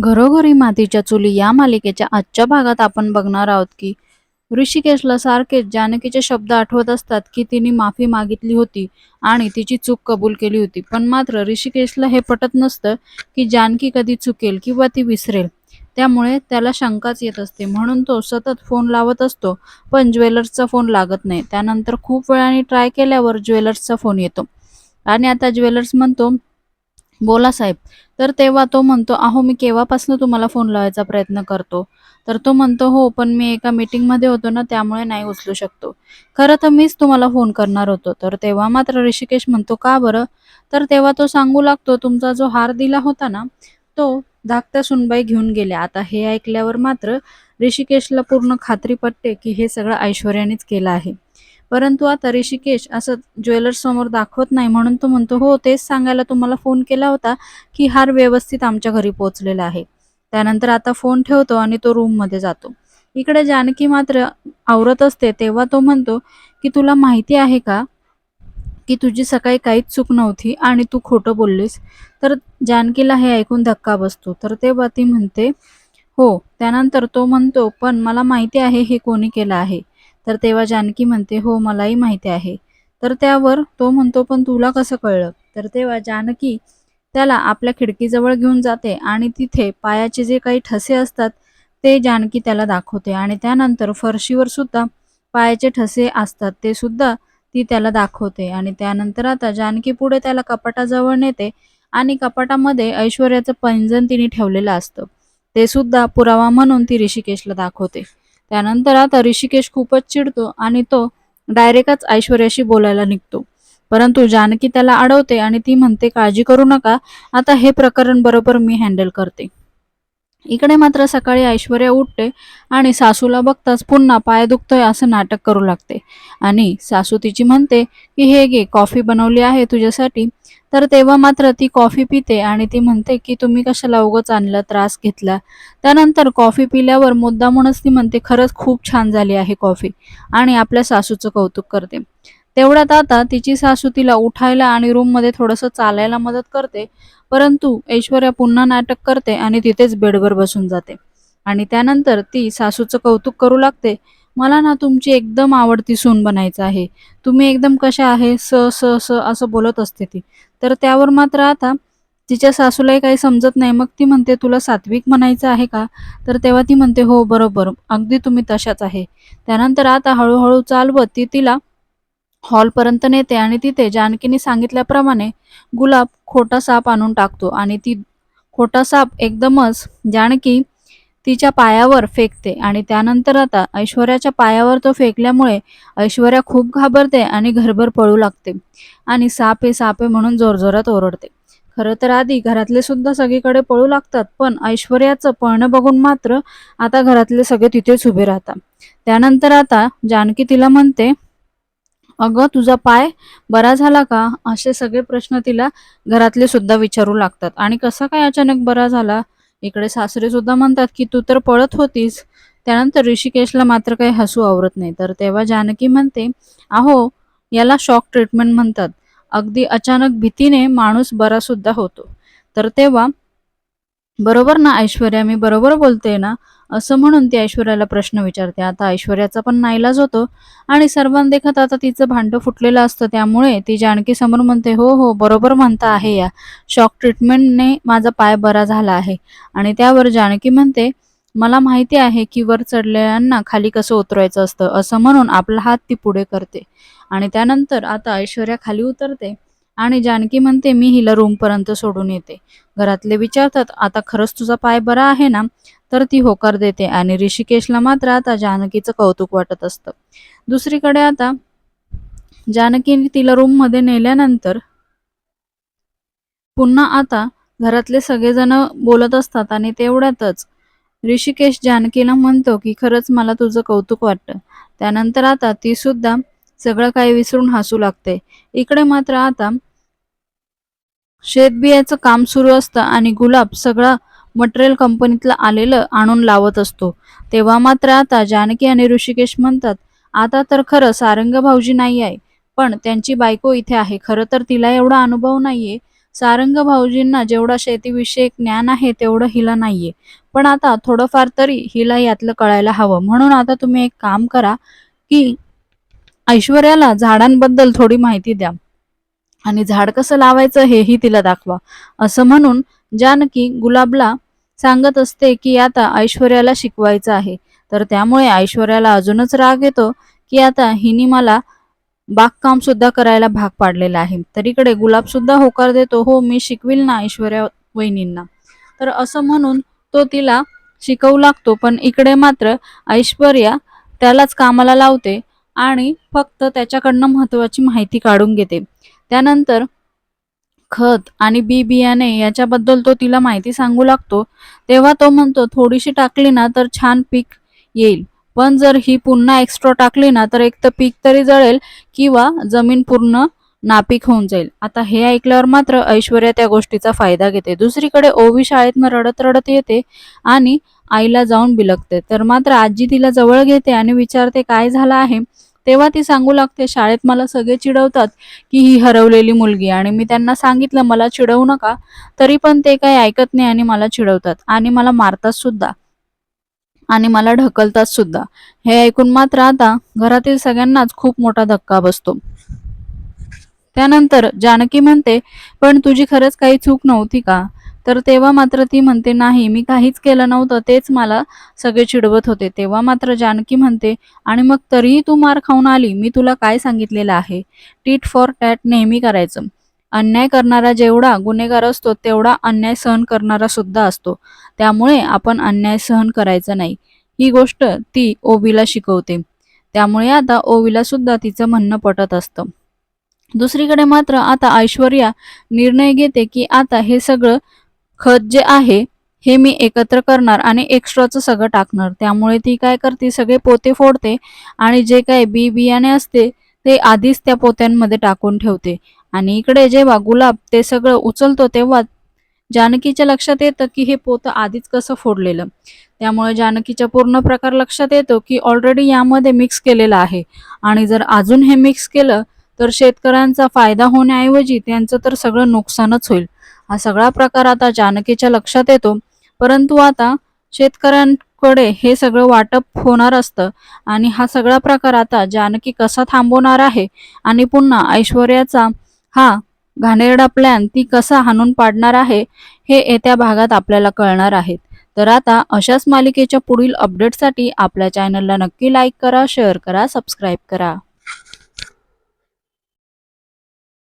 घरोघरी मातीच्या चुली या मालिकेच्या आजच्या भागात आपण बघणार आहोत की ऋषिकेशला सारखेच जानकीचे शब्द आठवत असतात की तिने माफी मागितली होती आणि तिची चूक कबूल केली होती. पण मात्र ऋषिकेशला हे पटत नसतं की जानकी कधी चुकेल किंवा ती विसरेल. त्यामुळे त्याला शंकाच येत असते. म्हणून तो सतत फोन लावत असतो पण ज्वेलर्सचा फोन लागत नाही. त्यानंतर खूप वेळाने ट्राय केल्यावर ज्वेलर्सचा फोन येतो. आणि आता ज्वेलर्स म्हणतो बोला साहेब. तर तेव्हा तो म्हणतो अहो मी केव्हापासून तुम्हाला फोन लावायचा प्रयत्न करतो? तर तो म्हणतो हो पण मी एका मीटिंगमध्ये होतो ना त्यामुळे नाही उचलू शकतो. खरं तर मीच तुम्हाला फोन करणार होतो. तर तेव्हा मात्र ऋषिकेश म्हणतो का बरं? तर तेव्हा तो सांगू लागतो तुमचा जो हार दिला होता ना तो धाकट्या सुनबाई घेऊन गेल्या. आता हे ऐकल्यावर मात्र ऋषिकेशला पूर्ण खात्री पटते की हे सगळं ऐश्वर्यानेच केलं आहे. परंतु आता ऋषिकेश असं ज्वेलर्स समोर दाखवत नाही म्हणून तो म्हणतो हो तेच सांगायला तुम्हाला फोन केला होता की हार व्यवस्थित आमच्या घरी पोहोचलेला आहे. त्यानंतर आता फोन ठेवतो आणि तो रूममध्ये जातो. इकडे जानकी मात्र आवरत असते तेव्हा तो म्हणतो की तुला माहिती आहे का की तुझी सकाळी काहीच चूक नव्हती आणि तू खोटं बोललीस? तर जानकीला हे ऐकून धक्का बसतो. तर तेव्हा ती म्हणते हो. त्यानंतर तो म्हणतो पण मला माहिती आहे हे कोणी केलं आहे. तर तेव्हा जानकी म्हणते हो मलाही माहिती आहे. तर त्यावर तो म्हणतो पण तुला कसं कळलं? तर तेव्हा जानकी त्याला आपल्या खिडकीजवळ घेऊन जाते आणि तिथे पायाचे जे काही ठसे असतात ते जानकी त्याला दाखवते. आणि त्यानंतर फरशीवर सुद्धा पायाचे ठसे असतात ते सुद्धा ती त्याला दाखवते. आणि त्यानंतर आता जानकी पुढे त्याला कपाटाजवळ नेते आणि कपाटामध्ये ऐश्वर्याचं पैंजण तिने ठेवलेलं असतं. ते सुद्धा पुरावा म्हणून ती ऋषिकेशला दाखवते. त्यानंतर आता ऋषिकेश खूपच चिडतो आणि तो डायरेक्टच ऐश्वर्याशी बोलायला निघतो. परंतु जानकी त्याला अडवते आणि ती म्हणते काळजी करू नका. आता हे प्रकरण बरोबर मी हँडल करते. इकडे मात्र सकाळी ऐश्वर्या उठते आणि सासूला बघताच पुन्हा पाय दुखतोय असं नाटक करू लागते. आणि सासू तिची म्हणते की हे घे कॉफी बनवली आहे तुझ्यासाठी. तर तेव्हा मात्र ती कॉफी पिते आणि ती म्हणते की तुम्ही कशाला उगच आणला त्रास घेतला? त्यानंतर कॉफी पिल्यावर मुद्दामूनच ती म्हणते खरंच खूप छान झाली आहे कॉफी आणि आपल्या सासूचं कौतुक करते. तेवढ्यात आता तिची सासू तिला उठायला आणि रूममध्ये थोडंसं चालायला मदत करते परंतु ऐश्वर्या पुन्हा नाटक करते आणि तिथेच बेडवर बसून जाते. आणि त्यानंतर ती सासूचं कौतुक करू लागते मला ना तुमची एकदम आवडती सून बनायचं आहे. तुम्ही एकदम कशा आहे? स स स असं बोलत असते ती. तर त्यावर मात्र आता तिच्या सासूलाही काही समजत नाही. मग ती म्हणते तुला सात्विक म्हणायचं आहे का? तर तेव्हा ती म्हणते हो बरोबर. अगदी तुम्ही तशाच आहे. त्यानंतर आता हळूहळू चालवत ती तिला हॉलपर्यंत नेते आणि तिथे जानकीने सांगितल्याप्रमाणे गुलाब खोटा साप आणून टाकतो. आणि ती खोटा साप एकदमच जानकी तिच्या पायावर फेकते आणि त्यानंतर आता ऐश्वर्याच्या पायावर तो फेकल्यामुळे ऐश्वर्या खूप घाबरते आणि घरभर पळू लागते आणि साप हे साप आहे म्हणून जोरजोरात ओरडते. खरं तर आधी घरातले सुद्धा सगळीकडे पळू लागतात पण ऐश्वर्याचं पळणं बघून मात्र आता घरातले सगळे तिथेच उभे राहतात. त्यानंतर आता जानकी तिला म्हणते अगं तुझा पाय बरा झाला का? असे सगळे प्रश्न तिला घरातले सुद्धा विचारू लागतात. आणि कसा काय अचानक बरा झाला? इकडे सासरे सुद्धा म्हणतात की तू तर पळत होतीस. त्यानंतर ऋषिकेशला मात्र काही हसू आवरत नाही. तर तेव्हा जानकी म्हणते अहो याला शॉक ट्रीटमेंट म्हणतात. अगदी अचानक भीतीने माणूस बरा सुद्धा होतो. तर तेव्हा बरोबर ना ऐश्वर्या? मी बरोबर बोलते ना? असं म्हणून ती ऐश्वर्याला प्रश्न विचारते. आता ऐश्वर्याचा पण नाईलाज होतो आणि सर्वांदेखत आता तिचं भांडं फुटलेलं असतं. त्यामुळे ती जानकी समोर म्हणते हो हो बरोबर म्हणता आहे या. शॉक ट्रीटमेंटने माझा पाय बरा झाला आहे. आणि त्यावर जानकी म्हणते मला माहिती आहे की वर चढलेल्यांना खाली कसं उतरवायचं असतं. असं म्हणून आपला हात ती पुढे करते. आणि त्यानंतर आता ऐश्वर्या खाली उतरते आणि जानकी म्हणते मी हिला रूमपर्यंत सोडून येते. घरातले विचारतात आता खरंच तुझा पाय बरा आहे ना? तर ती होकार देते आणि ऋषिकेशला मात्र आता जानकीचं कौतुक वाटत असतं. दुसरीकडे आता जानकीने तिला रूममध्ये नेल्यानंतर पुन्हा आता घरातले सगळेजण बोलत असतात आणि तेवढ्यातच ऋषिकेश जानकीला म्हणतो की खरंच मला तुझं कौतुक वाटतं. त्यानंतर आता ती सुद्धा सगळं काही विसरून हसू लागते. इकडे मात्र आता शेतबियाचं काम सुरू असतं आणि गुलाब सगळं मटेरियल कंपनीतलं आलेलं आणून लावत असतो. तेव्हा मात्र आता जानकी आणि ऋषिकेश म्हणतात आता तर खरं सारंग भाऊजी नाही आहे पण त्यांची बायको इथे आहे. खरं तर तिला एवढा अनुभव नाहीये. सारंग भाऊजींना जेवढा शेतीविषयक ज्ञान आहे तेवढं हिला नाहीये. पण आता थोडंफार तरी हिला यातलं कळायला हवं. म्हणून आता तुम्ही एक काम करा की ऐश्वर्याला झाडांबद्दल थोडी माहिती द्या. आणि झाड कसं लावायचं हेही तिला दाखवा. असं म्हणून जानकी गुलाबला सांगत असते की आता ऐश्वर्याला शिकवायचं आहे. तर त्यामुळे ऐश्वर्याला अजूनच राग येतो की आता हिनी मला बागकाम सुद्धा करायला भाग पाडलेला आहे. तर इकडे गुलाब सुद्धा होकार देतो हो मी शिकविल ना ऐश्वर्या वहिनींना. तर असं म्हणून तो तिला शिकवू लागतो पण इकडे मात्र ऐश्वर्या त्यालाच कामाला लावते. आणि फक्त त्याच्याकडनं महत्वाची माहिती काढून घेते. त्यानंतर खत आणि बी बियाणे याच्याबद्दल तो तिला माहिती सांगू लागतो. तेव्हा तो म्हणतो थोडीशी टाकली ना तर छान पीक येईल. पण जर ही पुन्हा एक्स्ट्रा टाकली ना तर एक तर पीक तरी जळेल किंवा जमीन पूर्ण नापीक होऊन जाईल. आता हे ऐकल्यावर मात्र ऐश्वर्या त्या गोष्टीचा फायदा घेते. दुसरीकडे ओवी शाळेतनं रडत रडत येते आणि आईला जाऊन बिलगते. तर मात्र आजी तिला जवळ घेते आणि विचारते काय झालं आहे? तेव्हा ती सांगू लागते शाळेत मला सगळे चिडवतात की ही हरवलेली मुलगी आणि मी त्यांना सांगितलं मला चिडवू नका तरी पण ते काही ऐकत नाही आणि मला चिडवतात आणि मला मारतात सुद्धा आणि मला ढकलतात सुद्धा. हे ऐकून मात्र आता घरातील सगळ्यांनाच खूप मोठा धक्का बसतो. त्यानंतर जानकी म्हणते पण तुझी खरंच काही चूक नव्हती का? तर तेव्हा मात्र ती म्हणते नाही मी काहीच केलं नव्हतं तेच मला सगळे चिडवत होते. तेव्हा मात्र जानकी म्हणते आणि मग तरीही तू मार खाऊन आली? मी तुला काय सांगितलेलं आहे? टीट फॉर टॅट नेहमी करायचं. अन्याय करणारा जेवढा गुन्हेगार असतो तेवढा अन्याय सहन करणारा सुद्धा असतो. त्यामुळे आपण अन्याय सहन करायचा नाही. ही गोष्ट ती ओबीला शिकवते. त्यामुळे आता ओवीला सुद्धा तिचं म्हणणं पटत असतं. दुसरीकडे मात्र आता ऐश्वर्या निर्णय घेते की आता हे सगळं खत जे आहे हे मी एकत्र करणार आणि एक्स्ट्राचं सगळं टाकणार. त्यामुळे ती काय करते सगळे पोते फोडते आणि जे काय बी बियाणे असते ते आधीच त्या पोत्यांमध्ये टाकून ठेवते. आणि इकडे जेव्हा गुलाब ते सगळं उचलतो तेव्हा जानकीच्या लक्षात येतं की हे पोतं आधीच कसं फोडलेलं. त्यामुळे जानकीच्या पूर्ण प्रकार लक्षात येतो की ऑलरेडी यामध्ये मिक्स केलेलं आहे. आणि जर अजून हे मिक्स केलं तर शेतकऱ्यांचा फायदा होण्याऐवजी त्यांचं तर सगळं नुकसानच होईल. हा सगळा प्रकार आता जानकीच्या लक्षात येतो. परंतु आता शेतकऱ्यांकडे हे सगळं वाटप होणार असतं आणि हा सगळा प्रकार आता जानकी कसा थांबवणार आहे आणि पुन्हा ऐश्वर्याचा हा घाणेरडा प्लॅन ती कसा हाणून पाडणार आहे हे येत्या भागात आपल्याला कळणार आहेत. तर आता अशाच मालिकेच्या पुढील अपडेटसाठी आपल्या चॅनलला नक्की लाईक करा शेअर करा सबस्क्राईब करा.